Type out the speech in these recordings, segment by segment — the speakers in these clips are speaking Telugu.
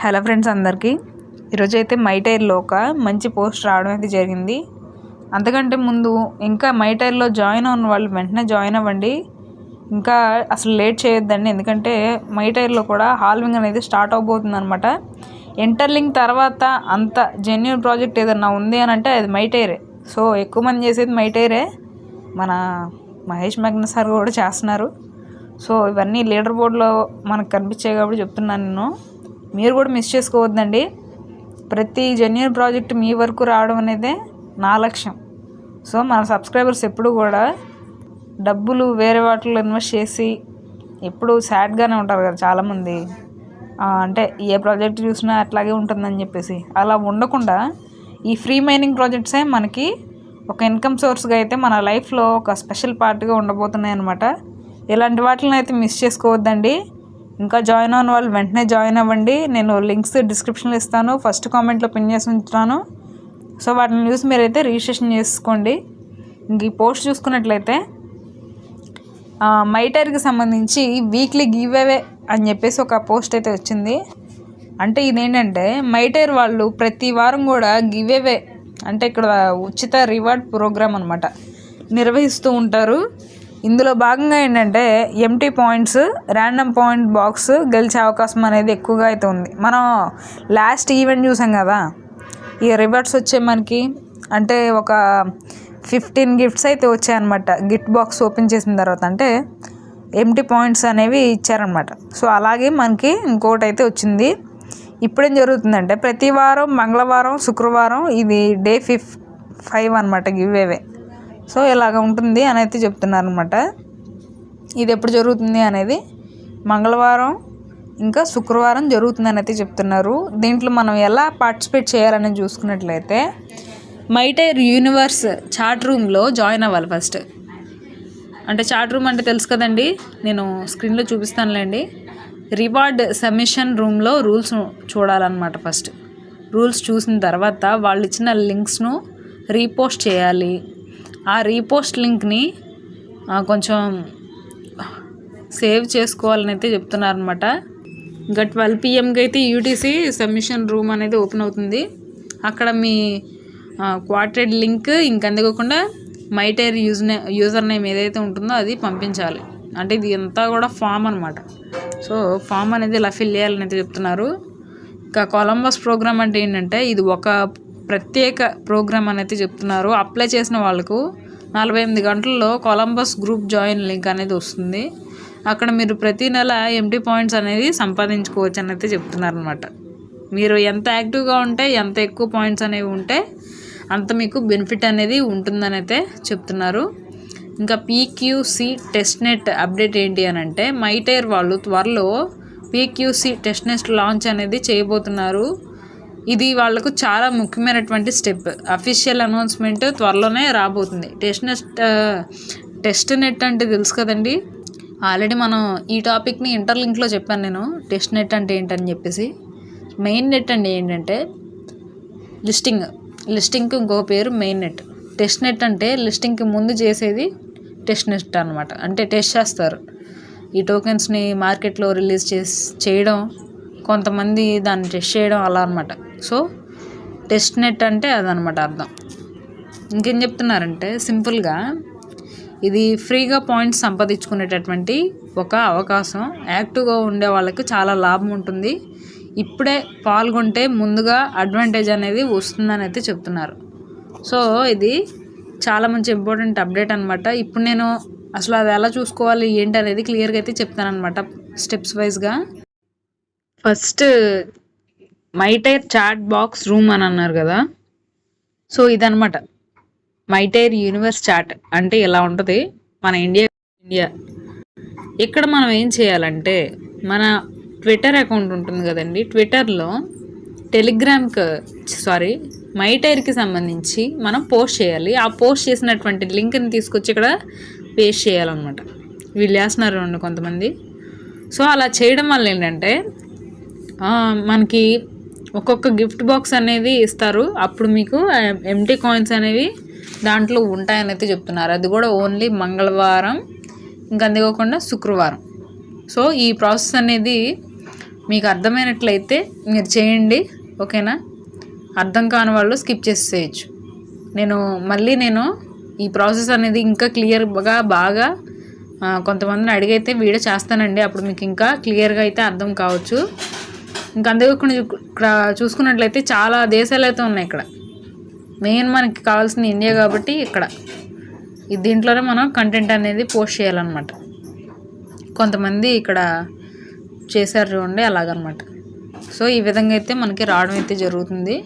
హలో ఫ్రెండ్స్ అందరికీ. ఈరోజు అయితే మైటైర్లో ఒక మంచి పోస్ట్ రావడం అయితే జరిగింది. అంతకంటే ముందు ఇంకా మైటైర్లో జాయిన్ అవ్వని వాళ్ళు వెంటనే జాయిన్ అవ్వండి. ఇంకా అసలు లేట్ చేయొద్దండి. ఎందుకంటే మైటైర్లో కూడా హాల్వింగ్ అనేది స్టార్ట్ అవబోతుంది అనమాట ఇంటర్లింక్ తర్వాత అంత జెన్యున్ ప్రాజెక్ట్ ఏదన్నా ఉంది అని అంటే అది మైటైరే సో ఎక్కువ మంది చేసేది మైటైరే మన మహేష్ మగ్న సార్ కూడా చేస్తున్నారు. సో ఇవన్నీ లీడర్ బోర్డులో మనకు కనిపించాయి కాబట్టి చెప్తున్నాను నేను. మీరు కూడా మిస్ చేసుకోవద్దండి. ప్రతి జెన్యున్ ప్రాజెక్ట్ మీ వరకు రావడం అనేదే నా లక్ష్యం. సో మన సబ్స్క్రైబర్స్ ఎప్పుడు కూడా డబ్బులు వేరే వాటిలో ఇన్వెస్ట్ చేసి ఎప్పుడు సాడ్గానే ఉంటారు కదా చాలామంది. అంటే ఏ ప్రాజెక్ట్ చూసినా అట్లాగే ఉంటుందని చెప్పేసి. అలా ఉండకుండా ఈ ఫ్రీ మైనింగ్ ప్రాజెక్ట్సే మనకి ఒక ఇన్కమ్ సోర్స్గా అయితే మన లైఫ్లో ఒక స్పెషల్ పార్ట్గా ఉండబోతున్నాయి అనమాట ఇలాంటి వాటిని అయితే మిస్ చేసుకోవద్దండి. ఇంకా జాయిన్ అవ్వని వాళ్ళు వెంటనే జాయిన్ అవ్వండి. నేను లింక్స్ డిస్క్రిప్షన్లో ఇస్తాను. ఫస్ట్ కామెంట్లో పిన్ చేసి ఉంచుతాను. సో వాటిని చూసి మీరైతే రిజిస్ట్రేషన్ చేసుకోండి. ఇంక ఈ పోస్ట్ చూసుకున్నట్లయితే మైటర్కి సంబంధించి వీక్లీ గివ్ అవే అని చెప్పేసి ఒక పోస్ట్ అయితే వచ్చింది. అంటే ఇదేంటంటే మైటైర్ వాళ్ళు ప్రతి వారం కూడా గివ్ అవే అంటే ఇక్కడ ఉచిత రివార్డ్ ప్రోగ్రామ్ అనమాట నిర్వహిస్తూ ఉంటారు. ఇందులో భాగంగా ఏంటంటే MT points random point box గెలిచే అవకాశం అనేది ఎక్కువగా అయితే ఉంది. మనం లాస్ట్ ఈవెంట్ చూసాం కదా ఈ రివార్డ్స్ వచ్చే మనకి అంటే ఒక ఫిఫ్టీన్ గిఫ్ట్స్ అయితే వచ్చాయన్నమాట. గిఫ్ట్ బాక్స్ ఓపెన్ చేసిన తర్వాత అంటే ఎంటీ పాయింట్స్ అనేవి ఇచ్చారనమాట సో అలాగే మనకి ఇంకోటి అయితే వచ్చింది. ఇప్పుడేం జరుగుతుందంటే ప్రతి వారం మంగళవారం శుక్రవారం ఇది డే ఫిఫ్ ఫైవ్ అనమాట గివ్వేవే సో ఇలాగ ఉంటుంది అని అయితే చెప్తున్నారు అనమాట ఇది ఎప్పుడు జరుగుతుంది అనేది మంగళవారం ఇంకా శుక్రవారం జరుగుతుందని అయితే చెప్తున్నారు. దీంట్లో మనం ఎలా పార్టిసిపేట్ చేయాలని చూసుకున్నట్లయితే మైటైర్ యూనివర్స్ చాట్ రూమ్లో జాయిన్ అవ్వాలి ఫస్ట్. అంటే చాట్ రూమ్ అంటే తెలుసు కదండి నేను స్క్రీన్లో చూపిస్తానులేండి. రివార్డ్ సబ్మిషన్ రూమ్లో రూల్స్ చూడాలన్నమాట ఫస్ట్. రూల్స్ చూసిన తర్వాత వాళ్ళు ఇచ్చిన లింక్స్ను రీపోస్ట్ చేయాలి. ఆ రీపోస్ట్ లింక్ని కొంచెం సేవ్ చేసుకోవాలని అయితే చెప్తున్నారనమాట ఇంకా ట్వెల్వ్ పిఎంకి అయితే యూటీసీ సబ్మిషన్ రూమ్ అనేది ఓపెన్ అవుతుంది. అక్కడ మీ క్వార్టెడ్ లింక్ ఇంక అందుకోకుండా మైటైర్ యూజ్ యూజర్ నేమ్ ఏదైతే ఉంటుందో అది పంపించాలి. అంటే ఇది అంతా కూడా ఫామ్ అనమాట సో ఫామ్ అనేది ఇలా ఫిల్ చేయాలని అయితే చెప్తున్నారు. ఇంకా కొలంబస్ ప్రోగ్రామ్ అంటే ఏంటంటే ఇది ఒక ప్రత్యేక ప్రోగ్రామ్ అనేది చెప్తున్నారు. అప్లై చేసిన వాళ్ళకు నలభై ఎనిమిది గంటల్లో కొలంబస్ గ్రూప్ జాయిన్ లింక్ అనేది వస్తుంది. అక్కడ మీరు ప్రతి నెల ఎంటీ పాయింట్స్ అనేది సంపాదించుకోవచ్చు అని అయితే చెప్తున్నారు అనమాట మీరు ఎంత యాక్టివ్గా ఉంటే ఎంత ఎక్కువ పాయింట్స్ అనేవి ఉంటే అంత మీకు బెనిఫిట్ అనేది ఉంటుందని అయితే చెప్తున్నారు. ఇంకా పీక్యూసి టెస్ట్ నెట్ అప్డేట్ ఏంటి అని అంటే మైటైర్ వాళ్ళు త్వరలో పీక్యూసి టెస్ట్ నెట్ లాంచ్ అనేది చేయబోతున్నారు. ఇది వాళ్ళకు చాలా ముఖ్యమైనటువంటి స్టెప్. అఫీషియల్ అనౌన్స్మెంట్ త్వరలోనే రాబోతుంది. టెస్ట్ నెట్ టెస్ట్ నెట్ అంటే తెలుసు కదండి? ఆల్రెడీ మనం ఈ టాపిక్ని ఇంటర్లింక్లో చెప్పాను నేను. టెస్ట్ నెట్ అంటే ఏంటని చెప్పేసి. మెయిన్ నెట్ అంటే ఏంటంటే లిస్టింగ్ లిస్టింగ్కి ఇంకో పేరు మెయిన్ నెట్ టెస్ట్ నెట్ అంటే లిస్టింగ్కి ముందు చేసేది టెస్ట్ నెట్ అనమాట అంటే టెస్ట్ చేస్తారు. ఈ టోకెన్స్ని మార్కెట్లో రిలీజ్ చేసి చేయడం కొంతమంది దాన్ని టెస్ట్ చేయడం అలా అనమాట సో టెస్ట్ నెట్ అంటే అదనమాట అర్థం. ఇంకేం చెప్తున్నారంటే సింపుల్గా ఇది ఫ్రీగా పాయింట్స్ సంపాదించుకునేటటువంటి ఒక అవకాశం. యాక్టివ్గా ఉండే వాళ్ళకి చాలా లాభం ఉంటుంది. ఇప్పుడే పాల్గొంటే ముందుగా అడ్వాంటేజ్ అనేది వస్తుందని అయితే చెప్తున్నారు. సో ఇది చాలా మంచి ఇంపార్టెంట్ అప్డేట్ అనమాట ఇప్పుడు నేను అసలు అది ఎలా చూసుకోవాలి ఏంటి అనేది క్లియర్గా అయితే చెప్తాను అనమాట స్టెప్స్ వైజ్గా. ఫస్ట్ మైటైర్ చాట్ బాక్స్ రూమ్ అని అన్నారు కదా. సో ఇదనమాట మైటైర్ యూనివర్స్ చాట్ అంటే ఇలా ఉంటుంది? మన ఇండియా ఇండియా. ఇక్కడ మనం ఏం చేయాలంటే మన ట్విట్టర్ అకౌంట్ ఉంటుంది కదండి. ట్విట్టర్లో టెలిగ్రామ్కి సారీ మైటైర్కి సంబంధించి మనం పోస్ట్ చేయాలి. ఆ పోస్ట్ చేసినటువంటి లింక్ని తీసుకొచ్చి ఇక్కడ పేస్ట్ చేయాలన్నమాట. వీళ్ళు చేస్తున్నారు అండి కొంతమంది. సో అలా చేయడం వల్ల ఏంటంటే మనకి ఒక్కొక్క గిఫ్ట్ బాక్స్ అనేది ఇస్తారు. అప్పుడు మీకు ఎంటీ కాయిన్స్ అనేవి దాంట్లో ఉంటాయని అయితే చెప్తున్నారు. అది కూడా ఓన్లీ మంగళవారం ఇంకా అందుకోకుండా శుక్రవారం. సో ఈ ప్రాసెస్ అనేది మీకు అర్థమైనట్లయితే మీరు చేయండి. ఓకేనా? అర్థం కాని వాళ్ళు స్కిప్ చేసేయచ్చు. నేను మళ్ళీ నేను ఈ ప్రాసెస్ అనేది ఇంకా క్లియర్గా బాగా కొంతమందిని అడిగైతే వీడియో చేస్తానండి. అప్పుడు మీకు ఇంకా క్లియర్గా అయితే అర్థం కావచ్చు. ఇంకా అంతేకాకుండా ఇక్కడ చూసుకున్నట్లయితే చాలా దేశాలు అయితే ఉన్నాయి ఇక్కడ. మెయిన్ మనకి కావాల్సిన ఇండియా కాబట్టి ఇక్కడ. ఈ దీంట్లోనే మనం కంటెంట్ అనేది పోస్ట్ చేయాలన్నమాట. కొంతమంది ఇక్కడ చేశారు చూడండి అలాగనమాట. సో ఈ విధంగా అయితే మనకి రావడం అయితే జరుగుతుంది.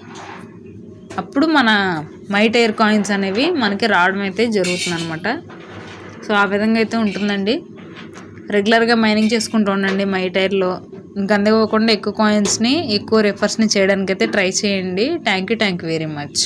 అప్పుడు మన మైట్ ఎయిర్ కాయిన్స్ అనేవి మనకి రావడం అయితే జరుగుతుంది అనమాట సో ఆ విధంగా అయితే ఉంటుందండి. రెగ్యులర్గా మైనింగ్ చేసుకుంటూ ఉండండి మై టైర్లో. గందగోకుండా ఎక్కువ కాయిన్స్ని ఎక్కువ రెఫర్స్ని చేయడానికి అయితే ట్రై చేయండి. Thank you thank you very much